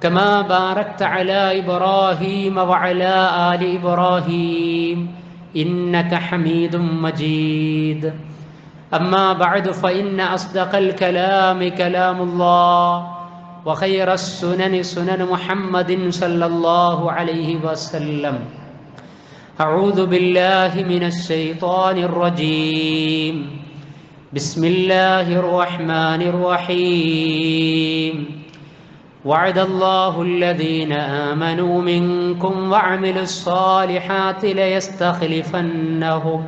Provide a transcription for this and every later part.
كما باركت على إبراهيم وعلى آل إبراهيم إنك حميد مجيد. أما بعد فإن أصدق الكلام كلام الله وخير السنن سنن محمد صلى الله عليه وسلم. أعوذ بالله من الشيطان الرجيم. بسم الله الرحمن الرحيم. وعد الله الذين آمنوا منكم وعملوا الصالحات ليستخلفنهم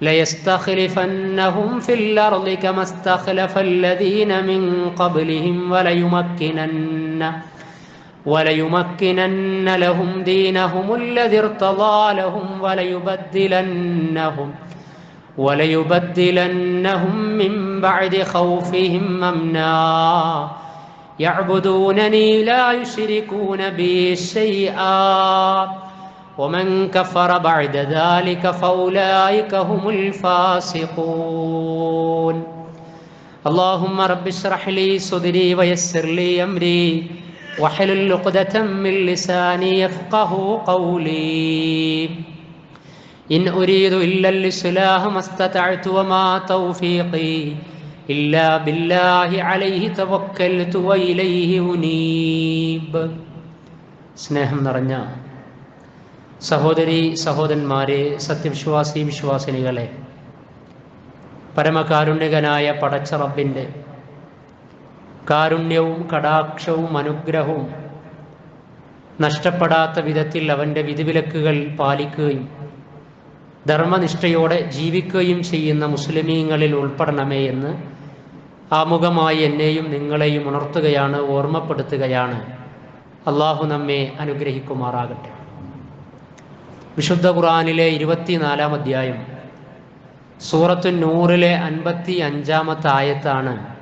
ليستخلفنهم في الأرض كما استخلف الذين من قبلهم وليمكنن وليمكنن لهم دينهم الذي ارتضى لهم وليبدلنهم وليبدلنهم من بعد خوفهم امنا يعبدونني لا يشركون بي شيئا. ومن كفر بعد ذلك فأولئك هم الفاسقون. اللهم رب اشرح لي صدري ويسر لي أمري. واحلل عقدة من لساني يفقه قولي. إن أريد إلا الإصلاح ما استطعت وما توفيقي. إلا بالله عليه توكلت وإليه أنيب സ്നേഹം നിറഞ്ഞ സഹോദരി സഹോദരന്മാരെ സത്യവിശ്വാസി വിശ്വാസിനികളെ പരമകാരുണ്യകനായ പടച്ച റബ്ബിൻ്റെ കാരുണ്യവും കടാക്ഷവും അനുഗ്രഹവും നഷ്ടപ്പെടാത്ത വിധത്തിൽ അവൻ്റെ വിധിവിലക്കുകൾ പാലിക്കുകയും ധർമ്മനിഷ്ഠയോടെ ജീവിക്കുകയും ചെയ്യുന്ന മുസ്ലിമീങ്ങളിൽ ഉൾപ്പെടണമേ എന്ന് ആമുഖമായി എന്നെയും നിങ്ങളെയും ഉണർത്തുകയാണ് ഓർമ്മപ്പെടുത്തുകയാണ്. അള്ളാഹു നമ്മെ അനുഗ്രഹിക്കുമാറാകട്ടെ. വിശുദ്ധ ഖുറാനിലെ ഇരുപത്തിനാലാം അധ്യായം സൂറത്തു നൂറിലെ അൻപത്തി അഞ്ചാമത്തെ ആയത്താണ്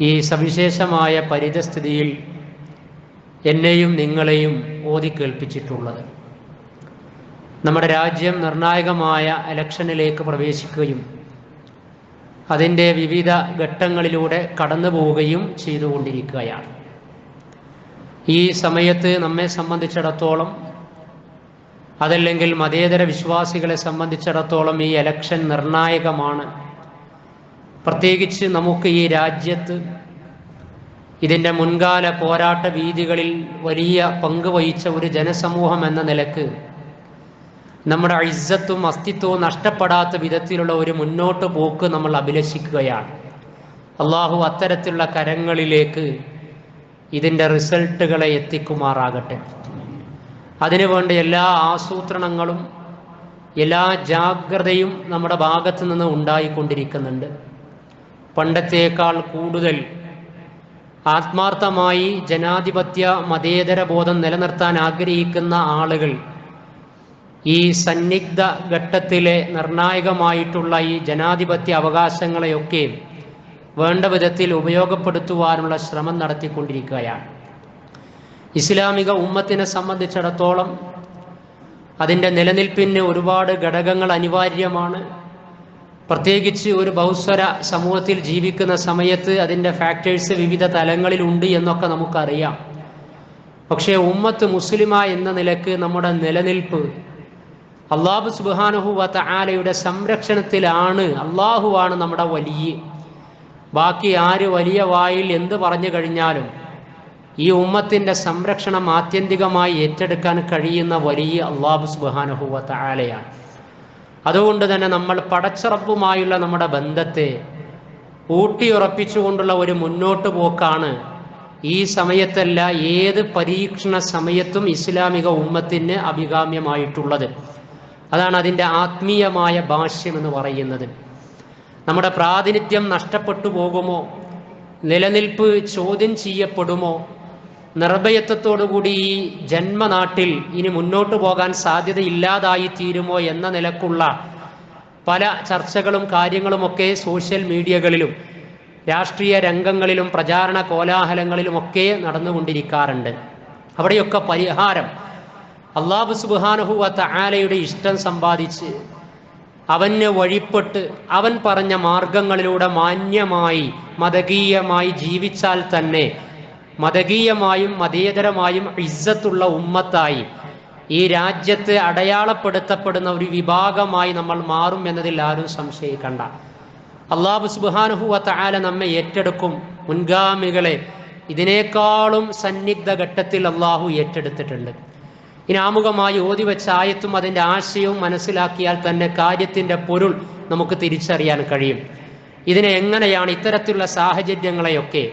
ഈ സവിശേഷമായ പരിതസ്ഥിതിയിൽ എന്നെയും നിങ്ങളെയും ഓതി കേൾപ്പിച്ചിട്ടുള്ളത്. നമ്മുടെ രാജ്യം നിർണായകമായ ഇലക്ഷനിലേക്ക് പ്രവേശിക്കുകയും അതിന്റെ വിവിധ ഘട്ടങ്ങളിലൂടെ കടന്നു പോവുകയും ചെയ്തുകൊണ്ടിരിക്കുകയാണ്. ഈ സമയത്ത് നമ്മെ സംബന്ധിച്ചിടത്തോളം അതല്ലെങ്കിൽ മതേതര വിശ്വാസികളെ സംബന്ധിച്ചിടത്തോളം ഈ എലക്ഷൻ നിർണായകമാണ്. പ്രത്യേകിച്ച് നമുക്ക് ഈ രാജ്യത്ത് ഇതിന്റെ മുൻകാല പോരാട്ട വീതികളിൽ വലിയ പങ്ക് വഹിച്ച ഒരു ജനസമൂഹം എന്ന നിലയ്ക്ക് നമ്മുടെ ഇസ്സത്തും അസ്തിത്വവും നഷ്ടപ്പെടാത്ത വിധത്തിലുള്ള ഒരു മുന്നോട്ട് പോക്ക് നമ്മൾ അഭിലഷിക്കുകയാണ്. അള്ളാഹു അത്തരത്തിലുള്ള കരങ്ങളിലേക്ക് ഇതിന്റെ റിസൾട്ടുകളെ എത്തിക്കുമാറാകട്ടെ. അതിനുവേണ്ട എല്ലാ ആസൂത്രണങ്ങളും എല്ലാ ജാഗ്രതയും നമ്മുടെ ഭാഗത്തു നിന്ന് ഉണ്ടായിക്കൊണ്ടിരിക്കുന്നുണ്ട്. പണ്ടത്തേക്കാൾ കൂടുതൽ ആത്മാർത്ഥമായി ജനാധിപത്യ മതേതര ബോധം നിലനിർത്താൻ ആഗ്രഹിക്കുന്ന ആളുകൾ ഈ സന്നിഗ്ധ ഘട്ടത്തിലെ നിർണായകമായിട്ടുള്ള ഈ ജനാധിപത്യ അവകാശങ്ങളെയൊക്കെ വേണ്ട വിധത്തിൽ ഉപയോഗപ്പെടുത്തുവാനുള്ള ശ്രമം നടത്തിക്കൊണ്ടിരിക്കുകയാണ്. ഇസ്ലാമിക ഉമ്മത്തിനെ സംബന്ധിച്ചിടത്തോളം അതിന്റെ നിലനിൽപ്പിന് ഒരുപാട് ഘടകങ്ങൾ അനിവാര്യമാണ്. പ്രത്യേകിച്ച് ഒരു ബഹുസ്വര സമൂഹത്തിൽ ജീവിക്കുന്ന സമയത്ത് അതിന്റെ ഫാക്ടേഴ്സ് വിവിധ തലങ്ങളിലുണ്ട് എന്നൊക്കെ നമുക്കറിയാം. പക്ഷേ ഉമ്മത്ത് മുസ്ലിമ എന്ന നിലയ്ക്ക് നമ്മുടെ നിലനിൽപ്പ് അള്ളാഹു സുബാനുഹുവത്ത ആലയുടെ സംരക്ഷണത്തിലാണ് അള്ളാഹുവാണ് നമ്മുടെ വലിയ. ബാക്കി ആര് വലിയ വായിൽ എന്ത് പറഞ്ഞു കഴിഞ്ഞാലും ഈ ഉമ്മത്തിന്റെ സംരക്ഷണം ആത്യന്തികമായി ഏറ്റെടുക്കാൻ കഴിയുന്ന വലിയ അള്ളാഹു സുബാനുഹുവത്ത ആലയാണ് അതുകൊണ്ട് തന്നെ നമ്മൾ പടച്ചറപ്പുമായുള്ള നമ്മുടെ ബന്ധത്തെ ഊട്ടിയുറപ്പിച്ചുകൊണ്ടുള്ള ഒരു മുന്നോട്ട് പോക്കാണ് ഈ സമയത്തല്ല ഏത് പരീക്ഷണ സമയത്തും ഇസ്ലാമിക ഉമ്മത്തിന് അഭികാമ്യമായിട്ടുള്ളത്. അതാണ് അതിന്റെ ആത്മീയമായ ഭാഷ്യം എന്ന് പറയുന്നത്. നമ്മുടെ പ്രാതിനിധ്യം നഷ്ടപ്പെട്ടു പോകുമോ? നിലനിൽപ്പ് ചോദ്യം ചെയ്യപ്പെടുമോ? നിർഭയത്വത്തോടുകൂടി ഈ ജന്മനാട്ടിൽ ഇനി മുന്നോട്ടു പോകാൻ സാധ്യതയില്ലാതായി തീരുമോ എന്ന നിലക്കുള്ള പല ചർച്ചകളും കാര്യങ്ങളുമൊക്കെ സോഷ്യൽ മീഡിയകളിലും രാഷ്ട്രീയ രംഗങ്ങളിലും പ്രചാരണ കോലാഹലങ്ങളിലുമൊക്കെ നടന്നുകൊണ്ടിരിക്കാറുണ്ട്. അവിടെയൊക്കെ പരിഹാരം അള്ളാഹു സുബാനുഹുവത്ത ആലയുടെ ഇഷ്ടം സമ്പാദിച്ച് അവന് വഴിപ്പെട്ട് അവൻ പറഞ്ഞ മാർഗങ്ങളിലൂടെ മാന്യമായി മതകീയമായി ജീവിച്ചാൽ തന്നെ മതകീയമായും മതേതരമായും ഇസ്സത്തുള്ള ഉമ്മത്തായി ഈ രാജ്യത്ത് അടയാളപ്പെടുത്തപ്പെടുന്ന ഒരു വിഭാഗമായി നമ്മൾ മാറും എന്നതിൽ ആരും സംശയിക്കണ്ട അള്ളാഹു സുബാനുഹുവത്ത ആല നമ്മെ ഏറ്റെടുക്കും. മുൻഗാമികളെ ഇതിനേക്കാളും സന്നിഗ്ധ ഘട്ടത്തിൽ അള്ളാഹു ഏറ്റെടുത്തിട്ടുണ്ട്. ഇനി ആമുഖമായി ഓതി വെച്ച ആയത്തും അതിന്റെ ആശയവും മനസ്സിലാക്കിയാൽ തന്നെ കാര്യത്തിന്റെ പൊരുൾ നമുക്ക് തിരിച്ചറിയാൻ കഴിയും. ഇതിനെ എങ്ങനെയാണ് ഇത്തരത്തിലുള്ള സാഹചര്യങ്ങളെയൊക്കെ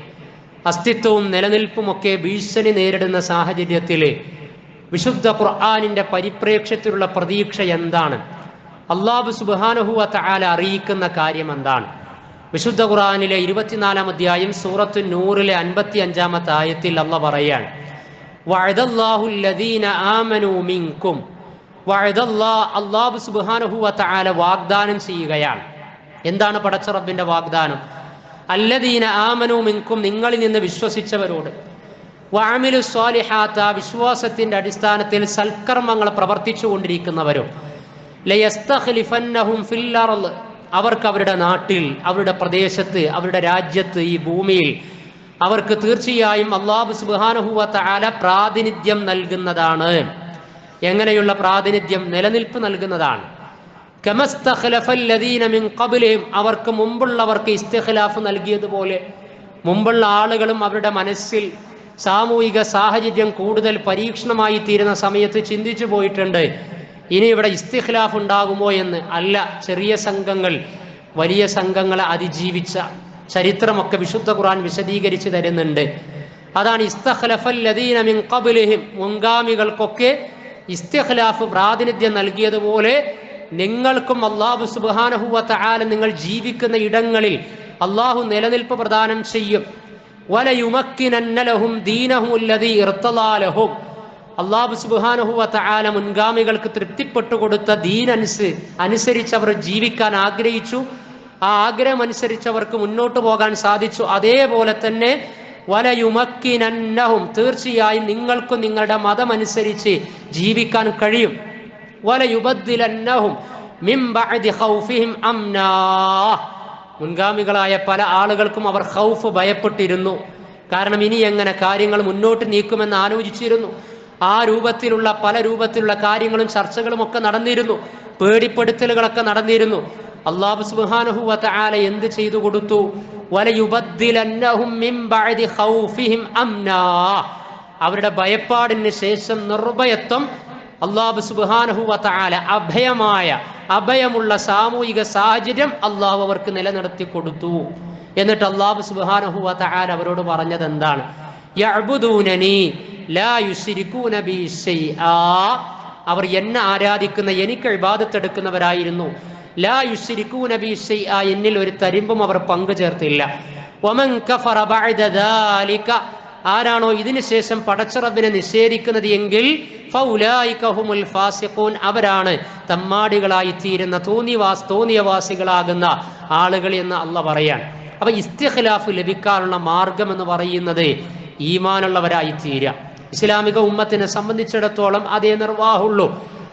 അസ്തിത്വവും നിലനിൽപ്പുമൊക്കെ ഭീഷണി നേരിടുന്ന സാഹചര്യത്തിൽ വിശുദ്ധ ഖുർആാനിന്റെ പരിപ്രേക്ഷ്യത്തിലുള്ള പ്രതീക്ഷ എന്താണ്? അള്ളാഹു സുബാനുഹുവ തആല അറിയിക്കുന്ന കാര്യം എന്താണ്? വിശുദ്ധ ഖുർആാനിലെ ഇരുപത്തിനാലാം അധ്യായം സൂറത്തു നൂറിലെ അൻപത്തി അഞ്ചാമത്തെ ആയത്തിൽ അള്ള പറയാണ് മിൻകും അള്ളാഹു സുബാനുഹുവ തആല വാഗ്ദാനം ചെയ്യുകയാണ്. എന്താണ് പടച്ചറബിന്റെ വാഗ്ദാനം? അല്ലദീന ആമനു മിൻകും നിങ്ങളിൽ നിന്ന് വിശ്വസിച്ചവരോട്. വാമിലു സ്വാലിഹാത്ത വിശ്വാസത്തിന്റെ അടിസ്ഥാനത്തിൽ സൽക്കർമ്മങ്ങൾ പ്രവർത്തിച്ചു കൊണ്ടിരിക്കുന്നവരും. അവർക്ക് അവരുടെ നാട്ടിൽ അവരുടെ പ്രദേശത്ത് അവരുടെ രാജ്യത്ത് ഈ ഭൂമിയിൽ അവർക്ക് തീർച്ചയായും അള്ളാഹു സുബാനുഹുവ തആല പ്രാതിനിധ്യം നൽകുന്നതാണ്. എങ്ങനെയുള്ള പ്രാതിനിധ്യം നിലനിൽപ്പ് നൽകുന്നതാണ്. അവർക്ക് മുമ്പുള്ളവർക്ക് ഇസ്തിഖ്ലാഫ് നൽകിയതുപോലെ മുമ്പുള്ള ആളുകളും അവരുടെ മനസ്സിൽ സാമൂഹിക സാഹചര്യം കൂടുതൽ പരീക്ഷണമായി തീരുന്ന സമയത്ത് ചിന്തിച്ചു പോയിട്ടുണ്ട് ഇനി ഇവിടെ ഇസ്തിഖ്ലാഫ് ഉണ്ടാകുമോ എന്ന്. അല്ല ചെറിയ സംഘങ്ങൾ വലിയ സംഘങ്ങളെ അതിജീവിച്ച ചരിത്രമൊക്കെ വിശുദ്ധ ഖുർആൻ വിശദീകരിച്ച് തരുന്നുണ്ട്. അതാണ് ഇസ്തഖ്ലഫല്ലദീന മിൻ ഖബ്ലിഹിം. മുൻഗാമികൾക്കൊക്കെ ഇസ്തഖ്ലാഫ് പ്രാതിനിധ്യം നൽകിയതുപോലെ നിങ്ങൾക്കും അള്ളാഹു സുബാനഹുവത്ത നിങ്ങൾ ജീവിക്കുന്ന ഇടങ്ങളിൽ അള്ളാഹു നിലനിൽപ്പ് പ്രദാനം ചെയ്യും. വലയുമക്കിനന്നലഹും അള്ളാഹു സുബാനഹുവത്ത തആല മുൻഗാമികൾക്ക് തൃപ്തിപ്പെട്ടു കൊടുത്ത ദീൻ അനുസ അനുസരിച്ച് അവർ ജീവിക്കാൻ ആഗ്രഹിച്ചു. ആ ആഗ്രഹം അനുസരിച്ചവർക്ക് മുന്നോട്ട് പോകാൻ സാധിച്ചു. അതേപോലെ തന്നെ വലയുമക്കിനന്നഹും തീർച്ചയായും നിങ്ങൾക്കും നിങ്ങളുടെ മതം അനുസരിച്ച് ജീവിക്കാൻ കഴിയും. വലയുബദ്ദിലന്നഹും മുൻഗാമികളായ പല ആളുകൾക്കും അവർ ഹൗഫ് ഭയപ്പെട്ടിരുന്നു. കാരണം ഇനി എങ്ങനെ കാര്യങ്ങൾ മുന്നോട്ട് നീക്കുമെന്ന് ആലോചിച്ചിരുന്നു. ആ രൂപത്തിലുള്ള പല രൂപത്തിലുള്ള കാര്യങ്ങളും ചർച്ചകളും ഒക്കെ നടന്നിരുന്നു. പേടിപ്പെടുത്തലുകളൊക്കെ നടന്നിരുന്നു. അള്ളാഹു സുബ്ഹാനഹു വതആല എന്ത് ചെയ്തു കൊടുത്തു? അവരുടെ ഭയപ്പാടിന് ശേഷം നിർഭയത്വം അള്ളാഹു സുബ്ഹാനഹു വതആല അഭയമായ അഭയമുള്ള സാമൂഹിക സാഹചര്യം അള്ളാഹു അവർക്ക് നിലനിർത്തി കൊടുത്തു. എന്നിട്ട് അള്ളാഹു സുബ്ഹാനഹു വതആല അവരോട് പറഞ്ഞത് എന്താണ്? അവർ എന്നെ ആരാധിക്കുന്ന എനിക്ക് ഇബാദത്തെടുക്കുന്നവരായിരുന്നു ലാ യുശ്രികൂന നബി എന്നിൽ ഒരു തരിമ്പും അവർ പങ്കു ചേർത്തില്ല. വമൻ കഫറ ബഅദ ആരാണോ പടച്ചറബിനെ നിഷേധിക്കുന്നത് എങ്കിൽ ഫാസിഖൂൻ. അവരാണ് തമ്മാടികളായി തീരുന്ന തോന്നിവാസ് തോന്നിയവാസികളാകുന്ന ആളുകൾ എന്ന് അല്ല പറയാൻ. അപ്പൊ ഇസ്തിഖ്ലാഫ് ലഭിക്കാനുള്ള മാർഗം എന്ന് പറയുന്നത് ഈമാനുള്ളവരായി തീരുക ഇസ്ലാമിക ഉമ്മത്തിനെ സംബന്ധിച്ചിടത്തോളം അതേ നിർവാഹുള്ളൂ.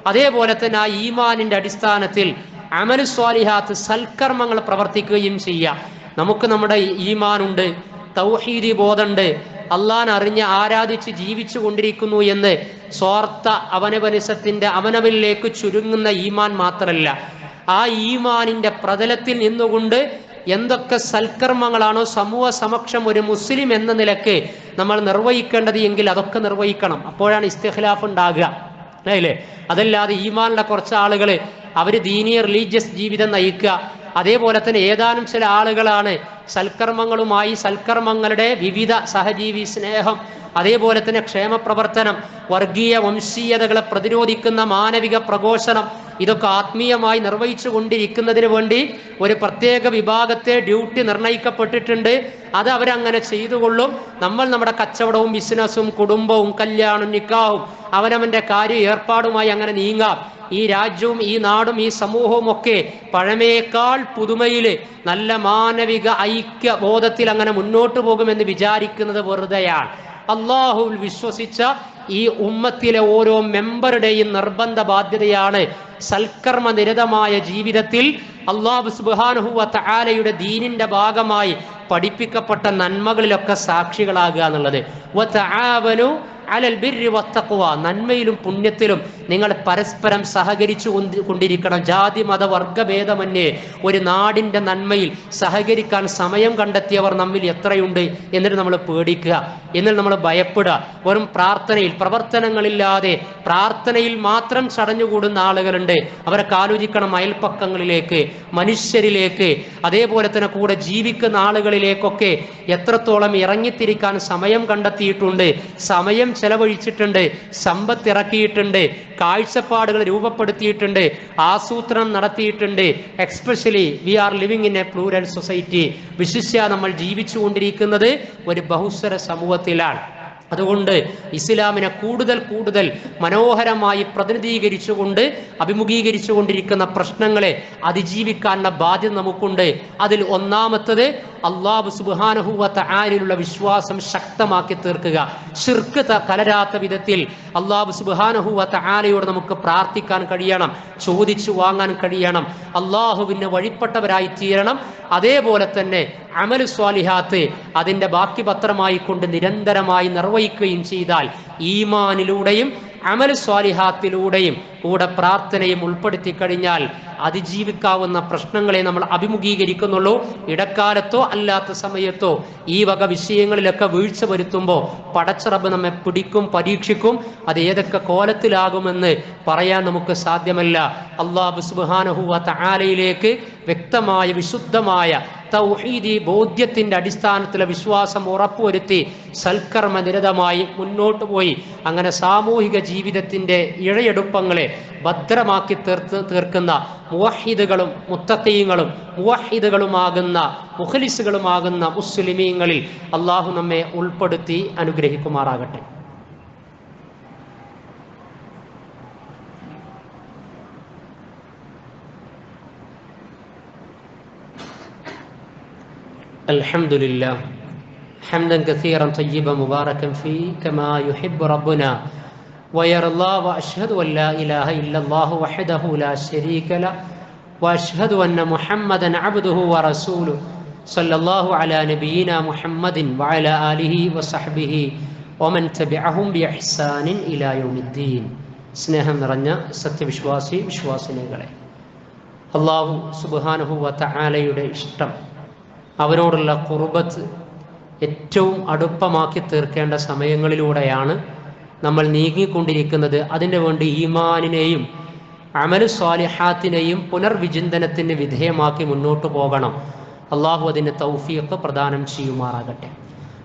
അതേപോലെ തന്നെ ആ ഈമാനിന്റെ അടിസ്ഥാനത്തിൽ അമലു സ്വാലിഹാത്ത് സൽക്കർമ്മങ്ങൾ പ്രവർത്തിക്കുകയും ചെയ്യാം. നമുക്ക് നമ്മുടെ ഈമാനുണ്ട് തൗഹീദി ബോധമുണ്ട് അള്ളാൻ അറിഞ്ഞ് ആരാധിച്ച് ജീവിച്ചു കൊണ്ടിരിക്കുന്നു എന്ന് സ്വാർത്ഥ അവനവനിസത്തിന്റെ അവനവനിലേക്ക് ചുരുങ്ങുന്ന ഈമാൻ മാത്രമല്ല ആ ഈമാനിന്റെ പ്രതലത്തിൽ നിന്നുകൊണ്ട് എന്തൊക്കെ സൽക്കർമ്മങ്ങളാണോ സമൂഹ സമക്ഷം ഒരു മുസ്ലിം എന്ന നിലയ്ക്ക് നമ്മൾ നിർവഹിക്കേണ്ടത് എങ്കിൽ അതൊക്കെ നിർവഹിക്കണം. അപ്പോഴാണ് ഇസ്തിഖ്ലാഫ് ഉണ്ടാകുക. അല്ലേ? അതല്ലാതെ ഈമാനിലെ കുറച്ച് ആളുകൾ അവർ ദീനീയ റിലീജിയസ് ജീവിതം നയിക്കുക. അതേപോലെ തന്നെ ഏതാനും ചില ആളുകളാണ് സൽക്കർമ്മങ്ങളുമായി സൽക്കർമ്മങ്ങളുടെ വിവിധ സഹജീവി സ്നേഹം അതേപോലെ തന്നെ ക്ഷേമ പ്രവർത്തനം വർഗീയ വംശീയതകളെ പ്രതിരോധിക്കുന്ന മാനവിക പ്രഘോഷണം ഇതൊക്കെ ആത്മീയമായി നിർവഹിച്ചു കൊണ്ടിരിക്കുന്നതിന് വേണ്ടി ഒരു പ്രത്യേക വിഭാഗത്തെ ഡ്യൂട്ടി നിർണയിക്കപ്പെട്ടിട്ടുണ്ട്. അത് അവരങ്ങനെ ചെയ്തുകൊള്ളും. നമ്മൾ നമ്മുടെ കച്ചവടവും ബിസിനസ്സും കുടുംബവും കല്യാണം നിക്കാവും അവനവന്റെ കാര്യ ഏർപ്പാടുമായി അങ്ങനെ നീങ്ങാം. ഈ രാജ്യവും ഈ നാടും ഈ സമൂഹവും ഒക്കെ പഴമയേക്കാൾ പുതുമയിൽ നല്ല മാനവിക ഐക്യ ബോധത്തിൽ അങ്ങനെ മുന്നോട്ട് പോകുമെന്ന് വിചാരിക്കുന്നത് വെറുതെയാണ്. അള്ളാഹുവിൽ വിശ്വസിച്ച ഈ ഉമ്മത്തിലെ ഓരോ മെമ്പറുടെയും നിർബന്ധ ബാധ്യതയാണ് സൽക്കർമ്മ നിരതമായ ജീവിതത്തിൽ അള്ളാഹു സുബാനുഹുവ ദീനിന്റെ ഭാഗമായി പഠിപ്പിക്കപ്പെട്ട നന്മകളിലൊക്കെ സാക്ഷികളാകുക എന്നുള്ളത്. അലൽ ബിർരി വത്തക്കുവ നന്മയിലും പുണ്യത്തിലും നിങ്ങൾ പരസ്പരം സഹകരിച്ചു കൊണ്ട് കൊണ്ടിരിക്കണം. ജാതി മത വർഗഭേദമന്യേ ഒരു നാടിന്റെ നന്മയിൽ സഹകരിക്കാൻ സമയം കണ്ടെത്തിയവർ നമ്മിൽ എത്രയുണ്ട് എന്നിട്ട് നമ്മൾ പേടിക്കുക. എന്നിട്ട് നമ്മൾ ഭയപ്പെടുക. വെറും പ്രാർത്ഥനയിൽ പ്രവർത്തനങ്ങളില്ലാതെ പ്രാർത്ഥനയിൽ മാത്രം ചടഞ്ഞുകൂടുന്ന ആളുകളുണ്ട്. അവരെ കാലോചിക്കണം അയൽപ്പക്കങ്ങളിലേക്ക് മനുഷ്യരിലേക്ക് അതേപോലെ തന്നെ കൂടെ ജീവിക്കുന്ന ആളുകളിലേക്കൊക്കെ എത്രത്തോളം ഇറങ്ങിത്തിരിക്കാൻ സമയം കണ്ടെത്തിയിട്ടുണ്ട്. സമയം ചെലവഴിച്ചിട്ടുണ്ട് സമ്പത്ത് ഇറക്കിയിട്ടുണ്ട് കാഴ്ചപ്പാടുകൾ രൂപപ്പെടുത്തിയിട്ടുണ്ട് ആസൂത്രണം നടത്തിയിട്ടുണ്ട്. Especially we are living in a plural society വിശിഷ്യ നമ്മൾ ജീവിച്ചുകൊണ്ടിരിക്കുന്നത് ഒരു ബഹുസ്വര സമൂഹത്തിലാണ്. അതുകൊണ്ട് ഇസ്ലാമിനെ കൂടുതൽ കൂടുതൽ മനോഹരമായി പ്രതിനിധീകരിച്ചുകൊണ്ട് അഭിമുഖീകരിച്ചു കൊണ്ടിരിക്കുന്ന പ്രശ്നങ്ങളെ അതിജീവിക്കാനുള്ള ബാധ്യത നമുക്കുണ്ട്. അതിൽ ഒന്നാമത്തത് അള്ളാഹു സുബാനഹുവത്ത ആരിലുള്ള വിശ്വാസം ശക്തമാക്കി തീർക്കുക. ഷിർക്ക് കലരാത്ത വിധത്തിൽ അള്ളാഹു സുബാനഹുവത്ത ആലയോട് നമുക്ക് പ്രാർത്ഥിക്കാൻ കഴിയണം ചോദിച്ചു വാങ്ങാൻ കഴിയണം അള്ളാഹുവിന് വഴിപ്പെട്ടവരായി തീരണം. അതേപോലെ തന്നെ അമൽ സ്വാലിഹാത്ത് അതിന്റെ ബാക്കി പത്രമായി കൊണ്ട് നിരന്തരമായി നിർവഹിക്കുകയും ചെയ്താൽ ഈമാനിലൂടെയും അമൽ സ്വാലിഹാത്തിലൂടെയും കൂടെ പ്രാർത്ഥനയും ഉൾപ്പെടുത്തി കഴിഞ്ഞാൽ അതിജീവിക്കാവുന്ന പ്രശ്നങ്ങളെ നമ്മൾ അഭിമുഖീകരിക്കുന്നുള്ളൂ. ഇടക്കാലത്തോ അല്ലാത്ത സമയത്തോ ഈ വക വിഷയങ്ങളിലൊക്കെ വീഴ്ച വരുത്തുമ്പോൾ പടച്ചറബ് നമ്മെ പിടിക്കും പരീക്ഷിക്കും. അത് ഏതൊക്കെ കോലത്തിലാകുമെന്ന് പറയാൻ നമുക്ക് സാധ്യമല്ല. അള്ളാഹു സുബാനഹുവ തആലയിലേക്ക് വ്യക്തമായ വിശുദ്ധമായ തൗഹീദി ബോധ്യത്തിന്റെ അടിസ്ഥാനത്തിലെ വിശ്വാസം ഉറപ്പുവരുത്തി സൽക്കർമ്മ നിരതമായി മുന്നോട്ട് പോയി. അങ്ങനെ സാമൂഹിക ജീവിതത്തിന്റെ ഇഴയെടുപ്പങ്ങളെ ഭദ്രമാക്കി തീർത്ത് തീർക്കുന്ന മുവഹിദുകളും മുത്തക്കീങ്ങളും മുവഹിദുകളുമാകുന്ന മുഖലിസുകളുമാകുന്ന മുസ്ലിമീങ്ങളിൽ അള്ളാഹു നമ്മെ ഉൾപ്പെടുത്തി അനുഗ്രഹിക്കുമാറാകട്ടെ. الحمد لله حمدا كثيرا طيبا مباركا فيه كما يحب ربنا ويرضى واشهد ان لا اله الا الله وحده لا شريك له واشهد ان محمدا عبده ورسوله صلى الله على نبينا محمد وعلى اله وصحبه ومن تبعهم باحسان الى يوم الدين സ്നേഹം നിറഞ്ഞ സത്യവിശ്വാസി വിശ്വാസിനികളെ അള്ളാഹു സുബാനുഹുവ തആലയുടെ ഇഷ്ടം അവരോടുള്ള കുർബത്ത് ഏറ്റവും അടുപ്പമാക്കി തീർക്കേണ്ട സമയങ്ങളിലൂടെയാണ് നമ്മൾ നീങ്ങിക്കൊണ്ടിരിക്കുന്നത്. അതിനു വേണ്ടി ഈമാനിനെയും അമലു സ്വാലിഹാത്തിനെയും പുനർവിചിന്തനത്തിന് വിധേയമാക്കി മുന്നോട്ട് പോകണം. അള്ളാഹു അതിന് തൗഫീഖ് പ്രദാനം ചെയ്യുമാറാകട്ടെ.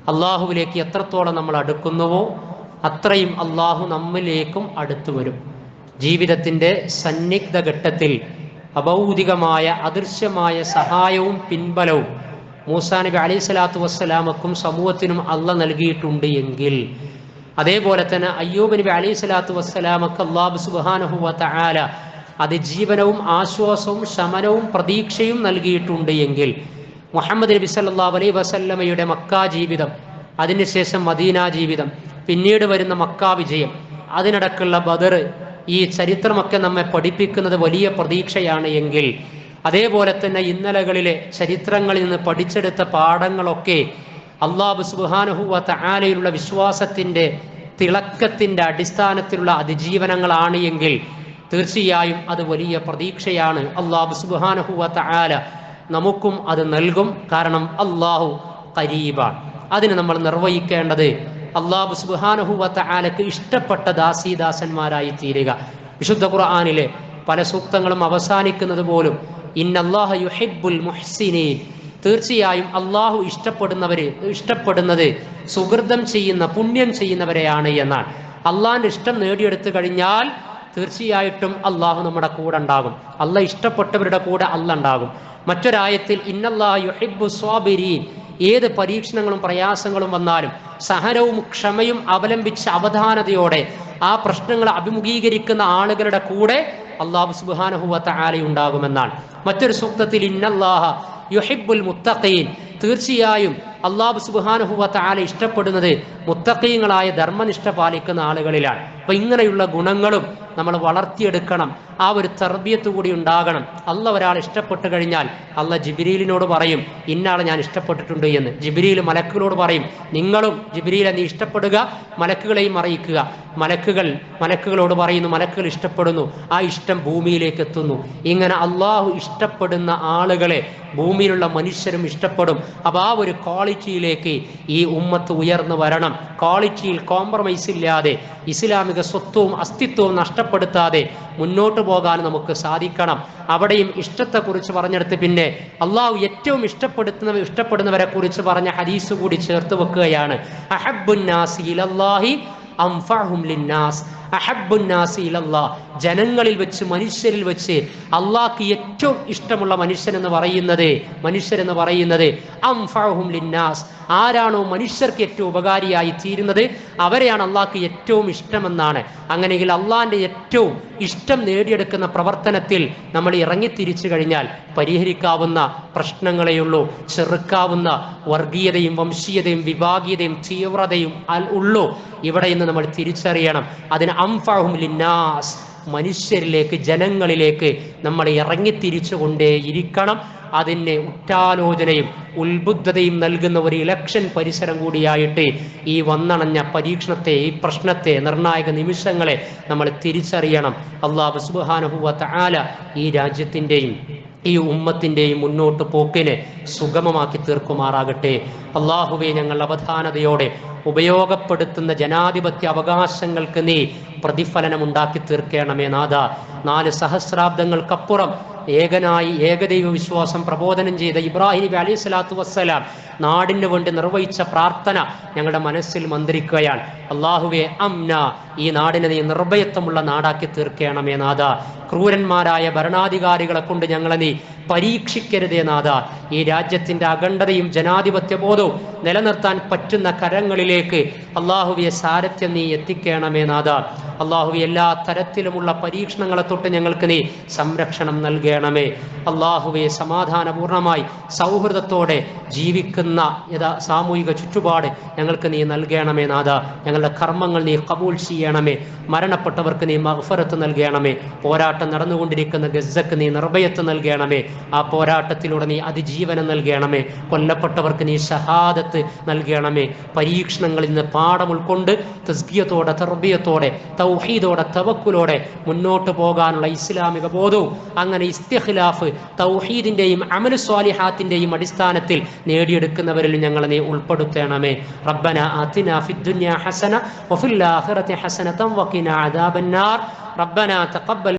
അള്ളാഹുവിലേക്ക് എത്രത്തോളം നമ്മൾ അടുക്കുന്നുവോ അത്രയും അള്ളാഹു നമ്മിലേക്കും അടുത്തു വരും. ജീവിതത്തിന്റെ സന്നിഗ്ധ ഘട്ടത്തിൽ അഭൗതികമായ അദൃശ്യമായ സഹായവും പിൻബലവും മൂസാ നബി അലൈഹി സ്വലാത്തു വസ്സലാമക്കും സമൂഹത്തിനും അള്ള നൽകിയിട്ടുണ്ട് എങ്കിൽ. അതേപോലെ തന്നെ അയ്യൂബ് നബി അലൈഹി സ്വലാത്തു വസ്സലാമക്ക് അള്ളാഹു സുബാനഹുവ അത് അതിജീവനവും ആശ്വാസവും ശമനവും പ്രതീക്ഷയും നൽകിയിട്ടുണ്ട് എങ്കിൽ. മുഹമ്മദ് നബി സല്ലാ അലൈഹി വസല്ലമയുടെ മക്ക ജീവിതം അതിനുശേഷം മദീന ജീവിതം പിന്നീട് വരുന്ന മക്ക വിജയം അതിനടക്കുള്ള ബദർ ഈ ചരിത്രമൊക്കെ നമ്മെ പഠിപ്പിക്കുന്നത് വലിയ പ്രതീക്ഷയാണ് എങ്കിൽ. അതേപോലെ തന്നെ ഇന്നലകളിലെ ചരിത്രങ്ങളിൽ നിന്ന് പഠിച്ചെടുത്ത പാഠങ്ങളൊക്കെ അള്ളാഹു സുബാനുഹുവ തആലയിലുള്ള വിശ്വാസത്തിന്റെ തിളക്കത്തിന്റെ അടിസ്ഥാനത്തിലുള്ള അതിജീവനങ്ങളാണ് എങ്കിൽ തീർച്ചയായും അത് വലിയ പ്രതീക്ഷയാണ്. അള്ളാഹു സുബാനുഹുവ തആല നമുക്കും അത് നൽകും. കാരണം അള്ളാഹു കരീബാണ്. അതിന് നമ്മൾ നിർവഹിക്കേണ്ടത് അള്ളാഹു സുബാനഹുവത്ത താലക്ക് ഇഷ്ടപ്പെട്ട ദാസീദാസന്മാരായി തീരുക. വിശുദ്ധ ഖുർആാനിലെ പല സൂക്തങ്ങളും അവസാനിക്കുന്നത് പോലും ഇന്നല്ലാഹ മുഹ്സിനീൻ. തീർച്ചയായും അള്ളാഹു ഇഷ്ടപ്പെടുന്നവര് ഇഷ്ടപ്പെടുന്നത് സുഹൃതം ചെയ്യുന്ന പുണ്യം ചെയ്യുന്നവരെയാണ് എന്നാണ്. അള്ളാഹിന്റെ ഇഷ്ടം നേടിയെടുത്തു കഴിഞ്ഞാൽ തീർച്ചയായിട്ടും അള്ളാഹു നമ്മുടെ കൂടെ ഉണ്ടാകും. അല്ല ഇഷ്ടപ്പെട്ടവരുടെ കൂടെ അല്ല ഉണ്ടാകും. മറ്റൊരായത്തിൽ ഇന്നല്ലാഹു യുഹിബ്ബു സ്വാബിരീൻ. ഏത് പരീക്ഷണങ്ങളും പ്രയാസങ്ങളും വന്നാലും സഹനവും ക്ഷമയും അവലംബിച്ച് അവധാനതയോടെ ആ പ്രശ്നങ്ങളെ അഭിമുഖീകരിക്കുന്ന ആളുകളുടെ കൂടെ അള്ളാഹു സുബാനഹുവത്ത ആലയുണ്ടാകുമെന്നാണ് മറ്റൊരു സൂക്തത്തിൽ ഇന്നല്ലാഹ യുഹിബുൽ മുത്തഖീൻ തീർച്ചയായും അള്ളാഹു സുബാനഹുവത്ത ആല ഇഷ്ടപ്പെടുന്നത് മുത്തഖീങ്ങളായ ധർമ്മനിഷ്ഠ പാലിക്കുന്ന ആളുകളിലാണ്. അപ്പൊ ഇങ്ങനെയുള്ള ഗുണങ്ങളും നമ്മൾ വളർത്തിയെടുക്കണം. ആ ഒരു തർബിയത്ത് കൂടി ഉണ്ടാകണം. അല്ല ഒരാൾ ഇഷ്ടപ്പെട്ടു കഴിഞ്ഞാൽ അല്ല ജിബിരിയിലിനോട് പറയും ഇന്നാളെ ഞാൻ ഇഷ്ടപ്പെട്ടിട്ടുണ്ട് എന്ന്. ജിബിരിയിൽ മലക്കുകളോട് പറയും നിങ്ങളും ജിബിരിയിലെ നീ ഇഷ്ടപ്പെടുക മലക്കുകളെയും അറിയിക്കുക. മലക്കുകൾ മലക്കുകളോട് പറയുന്നു മലക്കുകൾ ഇഷ്ടപ്പെടുന്നു ആ ഇഷ്ടം ഭൂമിയിലേക്ക് എത്തുന്നു. ഇങ്ങനെ അള്ളാഹു ഇഷ്ടപ്പെടുന്ന ആളുകളെ ഭൂമിയിലുള്ള മനുഷ്യരും ഇഷ്ടപ്പെടും. അപ്പോൾ ആ ഒരു ക്വാളിറ്റിയിലേക്ക് ഈ ഉമ്മത്ത് ഉയർന്നു വരണം. ക്വാളിറ്റിയിൽ കോംപ്രമൈസ് ഇല്ലാതെ ഇസ്ലാമിക സ്വത്വവും അസ്തിത്വവും നഷ്ടപ്പെടുത്താതെ മുന്നോട്ട് പോകാൻ നമുക്ക് സാധിക്കണം. അവിടെയും ഇഷ്ടത്തെക്കുറിച്ച് പറഞ്ഞെടുത്ത് പിന്നെ അള്ളാഹു ഏറ്റവും ഇഷ്ടപ്പെടുത്തുന്ന ഇഷ്ടപ്പെടുന്നവരെ കുറിച്ച് പറഞ്ഞ ഹദീസ് കൂടി ചേർത്ത് വെക്കുകയാണ്. ജനങ്ങളിൽ വെച്ച് മനുഷ്യരിൽ വെച്ച് അള്ളാഹ്ക്ക് ഏറ്റവും ഇഷ്ടമുള്ള മനുഷ്യൻ എന്ന് പറയുന്നത് മനുഷ്യരെന്ന് പറയുന്നത് അംഫഅഹും ലിന്നാസ്. ആരാണോ മനുഷ്യർക്ക് ഏറ്റവും ഉപകാരിയായി തീരുന്നത് അവരെയാണ് അള്ളാഹ്ക്ക് ഏറ്റവും ഇഷ്ടമെന്നാണ്. അങ്ങനെയെങ്കിൽ അള്ളാഹിന്റെ ഏറ്റവും ഇഷ്ടം നേടിയെടുക്കുന്ന പ്രവർത്തനത്തിൽ നമ്മൾ ഇറങ്ങിത്തിരിച്ചു കഴിഞ്ഞാൽ പരിഹരിക്കാവുന്ന പ്രശ്നങ്ങളെയുള്ളൂ ചെറുക്കാവുന്ന വർഗീയതയും വംശീയതയും വിഭാഗീയതയും തീവ്രതയും ഉള്ളൂ. ഇവിടെ നിന്ന് നമ്മൾ തിരിച്ചറിയണം. അതിന് അംഫാഹും ലിന്നാസ്. മനുഷ്യരിലേക്ക് ജനങ്ങളിലേക്ക് നമ്മൾ ഇറങ്ങിത്തിരിച്ചുകൊണ്ടേ ഇരിക്കണം അതിന് ഉറ്റാലോചനയും ഉത്ബുദ്ധതയും നൽകുന്ന ഒരു ഇലക്ഷൻ പരിസരം കൂടിയായിട്ട് ഈ വന്നണഞ്ഞ പരീക്ഷണത്തെ ഈ പ്രശ്നത്തെ നിർണായക നിമിഷങ്ങളെ നമ്മൾ തിരിച്ചറിയണം. അള്ളാഹു സുബാനുഭവത്ത ആല ഈ രാജ്യത്തിന്റെയും ഈ ഉമ്മത്തിന്റെയും മുന്നോട്ട് പോക്കിനെ സുഗമമാക്കി തീർക്കുമാറാകട്ടെ. അള്ളാഹുവെ ഞങ്ങൾ അവധാനതയോടെ ഉപയോഗപ്പെടുത്തുന്ന ജനാധിപത്യ അവകാശങ്ങൾക്ക് നീ പ്രതിഫലനം ഉണ്ടാക്കി തീർക്കണമേ നാഥ. നാല് സഹസ്രാബ്ദങ്ങൾക്കപ്പുറം ഏകനായി ഏകദൈവ വിശ്വാസം പ്രബോധനം ചെയ്ത ഇബ്രാഹിം നബി അലൈഹി സ്വലാത്തു വസ്സലാം നാടിന് വേണ്ടി നിർവഹിച്ച പ്രാർത്ഥന ഞങ്ങളുടെ മനസ്സിൽ മന്ത്രിക്കുകയാണ്. അള്ളാഹുവെ അംന ഈ നാടിനെ നീ നിർഭയത്വമുള്ള നാടാക്കി തീർക്കണമേ നാഥ. ക്രൂരന്മാരായ ഭരണാധികാരികളെ കൊണ്ട് ഞങ്ങളെ നീ പരീക്ഷിക്കരുതേ നാഥ ഈ രാജ്യത്തിന്റെ അഖണ്ഡതയും ജനാധിപത്യ ബോധവും നിലനിർത്താൻ പറ്റുന്ന കരങ്ങളിലേക്ക് അള്ളാഹുവിയെ സാരഥ്യം നീ എത്തിക്കണമേ നാഥ അള്ളാഹുവി എല്ലാ തരത്തിലുമുള്ള പരീക്ഷണങ്ങളെ തൊട്ട് ഞങ്ങൾക്ക് നീ സംരക്ഷണം നൽകണമേ. അള്ളാഹുവെ സമാധാനപൂർണമായി സൗഹൃദത്തോടെ ജീവിക്കുന്ന യഥാ സാമൂഹിക ചുറ്റുപാട് ഞങ്ങൾക്ക് നീ നൽകണമേ നാഥ ഞങ്ങളുടെ കർമ്മങ്ങൾ നീ കബൂൽ ചെയ്യണമേ. മരണപ്പെട്ടവർക്ക് നീ മഹഫറത്ത് നൽകണമേ. പോരാട്ടം നടന്നുകൊണ്ടിരിക്കുന്ന ഗസക്ക് നീ നിർഭയത്ത് നൽകണമേ. ആ പോരാട്ടത്തിലൂടെ നീ അതിജീവനം നൽകണമേ. കൊല്ലപ്പെട്ടവർക്ക് നീ ഷഹാദത്ത് നൽകണമേ. പരീക്ഷണങ്ങളിൽ നിന്ന് പാഠം ഉൾക്കൊണ്ട് തസ്ബിയത്തോടെ തർബിയത്തോടെ തൗഹീദോടെ തവക്കുലോടെ മുന്നോട്ട് പോകാനുള്ള ഇസ്ലാമിക ബോധവും അങ്ങനെ ഇസ്തിഖിലാഫ് തൗഹീദിന്റെയും അമലു സ്വാലിഹാത്തിന്റെയും അടിസ്ഥാനത്തിൽ നേടിയെടുക്കുന്നവരിൽ ഞങ്ങളെ നീ ഉൾപ്പെടുത്തണമേ. റബ്ബന ആതിന ഫിദ്ദുനിയ ഹസന വഫിൽ ആഖിറതി ഹസനതൻ വഖിന അദാബന്നാർ. റബ്ബന തഖബ്ബൽ